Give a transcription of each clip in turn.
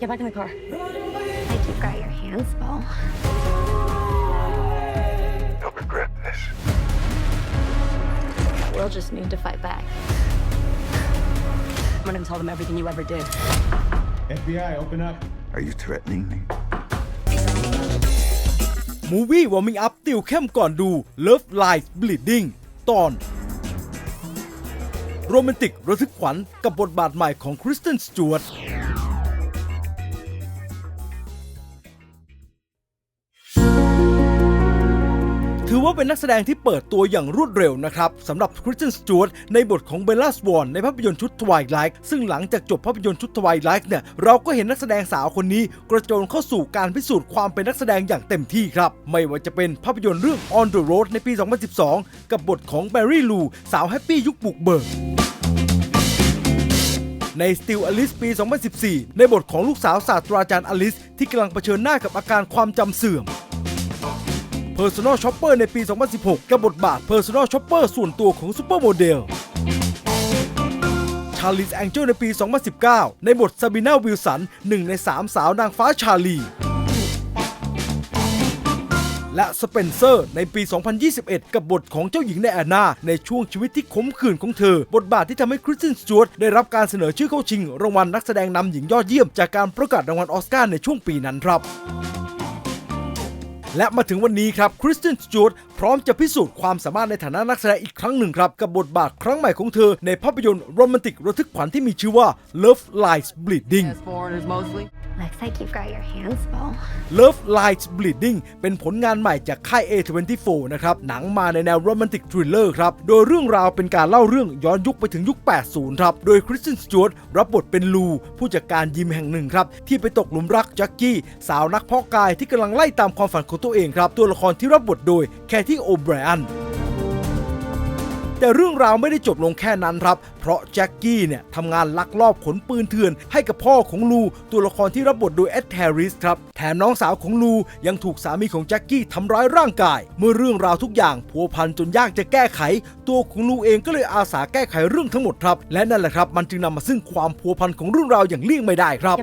Get back in the car. I think you've got your hands full. You'll regret this. We'll just need to fight back. I'm gonna tell them everything you ever did. FBI, open up. Are you threatening me? มูวี่วอร์มิงอัพติวเข้มก่อนดู Love Life Bleeding ตอน โรแมนติกระทึกขวัญกับบทบาทใหม่ของคริสเตนสจวต ถือว่าเป็นนักแสดงที่เปิดตัวอย่างรวดเร็วนะครับสำหรับคริสเตนสจวตในบทของเบลล่าสวอนในภาพยนตร์ชุดทวายไลท์ซึ่งหลังจากจบภาพยนตร์ชุดทวายไลท์เนี่ยเราก็เห็นนักแสดงสาวคนนี้ กระโจนเข้าสู่การพิสูจน์ความเป็นนักแสดงอย่างเต็มที่ครับ ไม่ว่าจะเป็นภาพยนตร์เรื่อง On the Road ในปี 2012 กับบทของแบร์รี่ลูสาวแฮปปี้ยุคบุกเบิกใน Still Alice ปี 2014 ในบทของลูกสาวศาสตราจารย์อลิส ที่กำลังเผชิญหน้ากับอาการความจำเสื่อม Personal Shopper ในปี 2016 กับบทบาท Personal Shopper ส่วนตัวของซูเปอร์โมเดล Charlie's Angel ในปี 2019 ในบทซาบิน่าวิลสันหนึ่งใน3สาวนางฟ้าชาลี และสเปนเซอร์ในปี 2021 กับบทของเจ้าหญิงไดอาน่าในช่วงชีวิตที่ขมขื่นของเธอ บทบาทที่ทำให้คริสตินสจวตได้รับการเสนอชื่อเข้าชิงรางวัลนักแสดงนำหญิงยอดเยี่ยมจากการประกาศรางวัลออสการ์ในช่วงปีนั้นครับ และมาถึงวันนี้ครับคริสตินสจวตพร้อมจะพิสูจน์ความสามารถในฐานะนักแสดงอีกครั้งหนึ่งครับ กับบทบาทครั้งใหม่ของเธอในภาพยนตร์โรแมนติกระทึกขวัญที่มีชื่อว่า Love Lies Bleeding As foreigners mostly. Looks like you've got your hands full. Love Lies Bleeding เป็นผลงานใหม่จากค่าย A24 นะครับ หนังมาในแนวโรแมนติกทริลเลอร์ครับ โดยเรื่องราวเป็นการเล่าเรื่องย้อนยุคไปถึงยุค 80 ครับ โดยคริสตินสจวตรับบทเป็นลู ผู้จัดการยิมแห่งหนึ่งครับ ที่ไปตกหลุมรักแจ็คกี้ สาวนักเพาะกายที่กำลังไล่ตามความฝันของตัวเองครับ ตัวละครที่รับบทโดยแคที่โอไบรอัน แต่เรื่องราวไม่ได้จบลงแค่นั้นครับ เพราะแจ็คกี้เนี่ยทำงานลักลอบขนปืนเถื่อนให้กับพ่อของลู ตัวละครที่รับบทโดยเอ็ดแฮร์ริสครับ แถมน้องสาวของลูยังถูกสามีของแจ็คกี้ทำร้ายร่างกาย เมื่อเรื่องราวทุกอย่างพัวพันจนยากจะแก้ไข ตัวของลูเองก็เลยอาสาแก้ไขเรื่องทั้งหมดครับ และนั่นแหละครับ มันจึงนำมาซึ่งความพัวพันของเรื่องราวอย่างเลี่ยงไม่ได้ครับ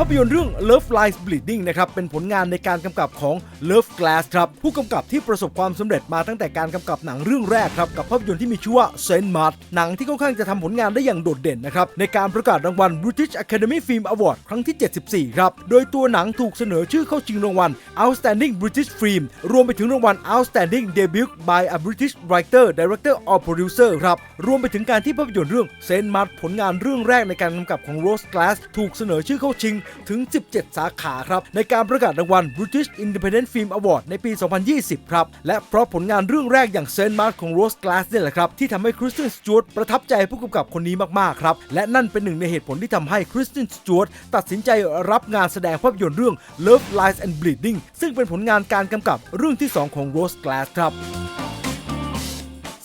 ภาพยนตร์เรื่อง Love Lies Bleeding นะครับเป็นผลงานในการกำกับของ Love Glass ครับผู้กำกับที่ประสบความสำเร็จมาตั้งแต่การกำกับหนังเรื่องแรกครับกับภาพยนตร์ที่มีชื่อว่า Saint Mart หนังที่ค่อนข้างจะทำผลงานได้อย่างโดดเด่นนะครับในการประกาศรางวัล British Academy Film Award ครั้งที่ 74 ครับ โดยตัวหนังถูกเสนอชื่อเข้าชิงรางวัล Outstanding British Film รวมไปถึงรางวัล Outstanding Debut by a British Writer Director or Producer ครับรวมไปถึงการที่ภาพยนตร์เรื่อง Saint Mart ผลงานเรื่องแรกในการกำกับของ Rose Glass ถูกเสนอชื่อเข้าชิงถึง 17 สาขาครับ ในการประกาศรางวัล British Independent Film Award ในปี 2020 ครับ และเพราะผลงานเรื่องแรกอย่าง Saint Mark ของ Rose Glass เนี่ยแหละครับ ที่ทำให้คริสตินสจวตประทับใจผู้กำกับคนนี้มาก ๆ ครับ และนั่นเป็นหนึ่งในเหตุผลที่ทำให้คริสตินสจวตตัดสินใจรับงานแสดงภาพยนตร์เรื่อง Love Lies and Bleeding ซึ่งเป็นผลงานการกำกับเรื่องที่ 2 ของ Rose Glass ครับ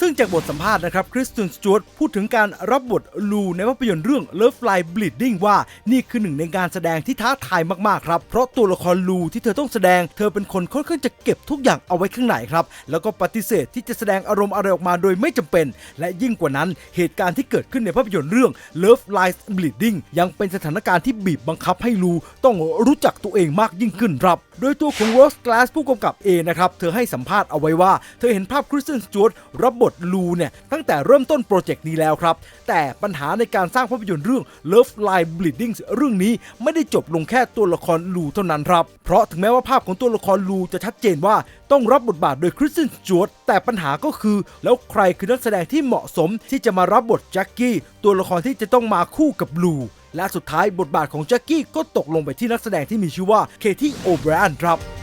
ซึ่งจากบทสัมภาษณ์นะครับคริสตินสจวตพูดถึงการรับบทลูในภาพยนตร์เรื่อง Love Line Bleeding ว่านี่คือหนึ่งในงานแสดงที่ท้าทายมากๆครับ เพราะตัวละครลูที่เธอต้องแสดง เธอเป็นคนค่อนข้างจะเก็บทุกอย่างเอาไว้ข้างในครับ แล้วก็ปฏิเสธที่จะแสดงอารมณ์อะไรออกมาโดยไม่จำเป็น และยิ่งกว่านั้นเหตุการณ์ที่เกิดขึ้นในภาพยนตร์เรื่อง Love Lies Bleeding ยังเป็นสถานการณ์ที่บีบบังคับให้ลูต้องรู้จักตัวเองมากยิ่งขึ้นครับ โดยตัวของ Rose Glass ผู้กำกับเองนะครับ เธอให้สัมภาษณ์เอาไว้ว่า เธอเห็นภาพคริสตินสจวตรับบทลูเนี่ยตั้งแต่เริ่มต้นโปรเจกต์นี้แล้วครับ แต่ปัญหาในการสร้างภาพยนตร์เรื่อง Love Line Bleeding เรื่องนี้ไม่ได้จบลงแค่ตัวละครลูเท่านั้นครับ เพราะถึงแม้ว่าภาพของตัวละครลูจะชัดเจนว่าต้องรับบทบาทโดยคริสตินสจวตแต่ปัญหาก็คือ แล้วใครคือนักแสดงที่เหมาะสมที่จะมารับบทแจ็คกี้ตัวละครที่จะต้องมาคู่กับลู และสุดท้ายบทบาทของแจ็คกี้ก็ตกลงไปที่นักแสดงที่มีชื่อว่าเคที่โอเบรอนครับ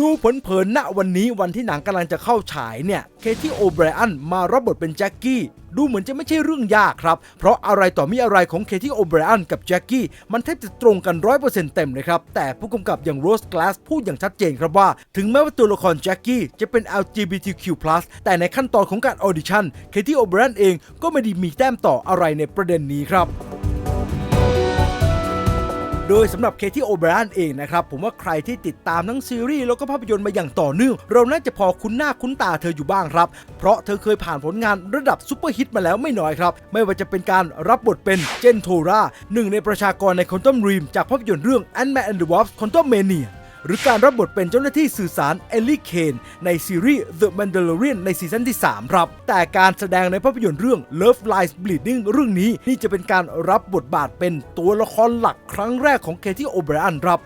ดูเผินๆณวันนี้วันที่หนังกำลังจะเข้าฉายเนี่ยเคที่โอไบรอันมารับบทเป็นแจ็คกี้ดูเหมือนจะไม่ใช่เรื่องยากครับ เพราะอะไรต่อมีอะไรของเคที่โอไบรอันกับแจ็คกี้มันแทบจะตรงกัน 100%เต็มเลยครับ แต่ผู้กำกับอย่างโรสกล s สพูดอย่างชัดเจนครับว่า ถึงแม้ว่าตัวละครแจ็คกี้จะเป็น LGBTQ+ แต่ในขั้นตอนของการออดิชั่นเคที่โอไบรอันเองก็ไม่ได้มีแต้มต่ออะไรในประเด็นนี้ครับ โดยสำหรับเคที่โอเบรนเองนะครับ ผมว่าใครที่ติดตามทั้งซีรีส์แล้วก็ภาพยนตร์มาอย่างต่อเนื่อง เราน่าจะพอคุ้นหน้าคุ้นตาเธออยู่บ้างครับ เพราะเธอเคยผ่านผลงานระดับซูเปอร์ฮิตมาแล้วไม่น้อยครับ ไม่ว่าจะเป็นการรับบทเป็นเจนโทราหนึ่งในประชากรในคอนตัมรีมจากภาพยนตร์เรื่อง Ant-Man and the Wasp: Quantumania หรือการรับบทเป็นเจ้าหน้าที่สื่อสารเอลลี่เคนในซีรีส์ The Mandalorian ในซีซั่นที่ 3 ครับ แต่การแสดงในภาพยนตร์เรื่อง Love Lies Bleeding เรื่องนี้นี่จะเป็นการรับบทบาทเป็นตัวละครหลักครั้งแรกของเคที่โอเบรอันครับ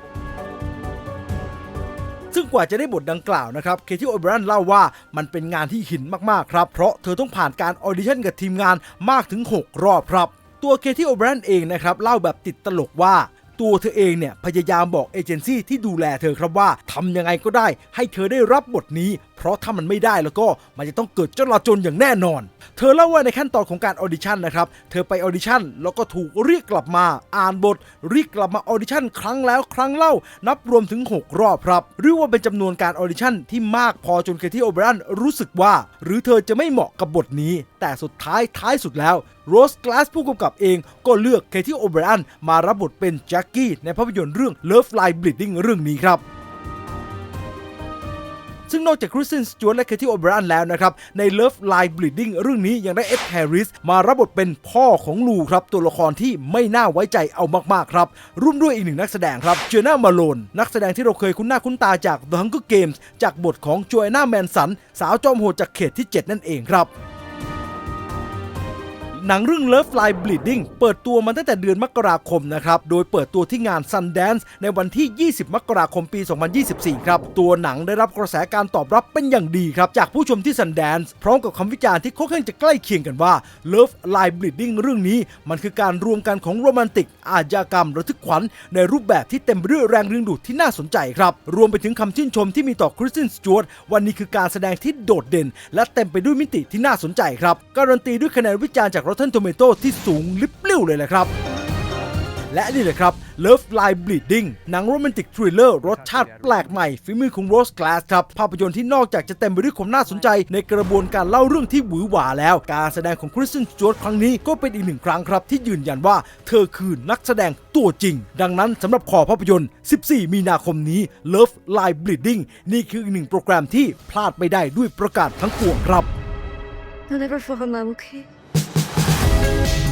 ซึ่งกว่าจะได้บทดังกล่าวนะครับ เคที่โอเบร a นเล่าว่ามันเป็นงานที่หินมาก ๆ ครับ เพราะเธอต้องผ่านการออดิชั่นกับทีมงานมากถึง 6 รอบครับ ตัวเคที่โอเบร a นเองนะครับ เล่าแบบติดตลกว่า ตัวเธอเองเนี่ยพยายามบอกเอเจนซี่ที่ดูแลเธอครับว่าทำยังไงก็ได้ให้เธอได้รับบทนี้เพราะถ้ามันไม่ได้แล้วก็มันจะต้องเกิดเจ้าลาจนอย่างแน่นอน เธอเล่าว่าในขั้นตอนของการออดิชั่นนะครับ เธอไปออดิชั่นแล้วก็ถูกเรียกกลับมาอ่านบทเรียกกลับมาออดิชั่นครั้งแล้วครั้งเล่านับรวมถึง 6 รอบครับเรียกว่าเป็นจำนวนการออดิชั่นที่มากพอจนเคที่โอเบร a นรู้สึกว่า หรือเธอจะไม่เหมาะกับบทนี้ แต่สุดท้ายท้ายสุดแล้วโรสกลาสผู้กำกับเองก็เลือกเคที่โอเบร a นมารับบทเป็นแจ็คกี้ในภาพยนตร์เรื่อง Love Line Bleeding เรื่องนี้ครับ ซึ่งนอกจากคริสตินสจวตและเคที่โอเบรันแล้วนะครับ ใน Love Line Bleeding เรื่องนี้ยังได้เอ็ดแฮร์ริสมารับบทเป็นพ่อของลูครับ ตัวละครที่ไม่น่าไว้ใจเอามากๆครับ ร่วมด้วยอีกหนึ่งนักแสดงครับเจน่ามาโลนนักแสดงที่เราเคยคุ้นหน้าคุ้นตาจาก The Hunger Games จากบทของจอยนาแมนสันสาวจอมโหดจากเขตที่ 7 นั่นเองครับ หนังเรื่อง Love Line Bleeding เปิดตัวมาตั้งแต่เดือนมกราคมนะครับ โดยเปิดตัวที่งาน Sundance ในวันที่ 20 มกราคมปี 2024 ครับ ตัวหนังได้รับกระแสการตอบรับเป็นอย่างดีครับ จากผู้ชมที่ Sundance พร้อมกับคำวิจารณ์ที่ค่อนข้างจะใกล้เคียงกันว่า Love Line Bleeding เรื่องนี้ มันคือการรวมกันของโรแมนติก อาชญากรรมระทึกขวัญในรูปแบบที่เต็มไปด้วยแรงดึงดูดที่น่าสนใจครับ รวมไปถึงคำชื่นชมที่มีต่อคริสตินสจวตวันนี้คือการแสดงที่โดดเด่น และเต็มไปด้วยมิติที่น่าสนใจครับการันตีด้วยคะแนนวิจารณ์จาก Rotten Tomato ที่สูงลิบลิ่วเลยแหละครับ และนี่แหละครับ Love Line Bleeding หนังโรแมนติกทริลเลอร์รสชาติแปลกใหม่ฝีมือของโรส Glass ครับ ภาพยนตร์ที่นอกจากจะเต็มไปด้วยความน่าสนใจ ในกระบวนการเล่าเรื่องที่หวือหวาแล้ว การแสดงของคริสตินจวตครั้งนี้ก็เป็นอีกหนึ่งครั้งครับ ที่ยืนยันว่าเธอคือนักแสดงตัวจริง ดังนั้นสำหรับคอภาพยนตร์ 14 มีนาคมนี้ Love Line Bleeding นี่คืออีกหนึ่งโปรแกรมที่พลาดไม่ได้ด้วยประกาศทั้งปวงครับ You'll never fall in love, okay? Bye.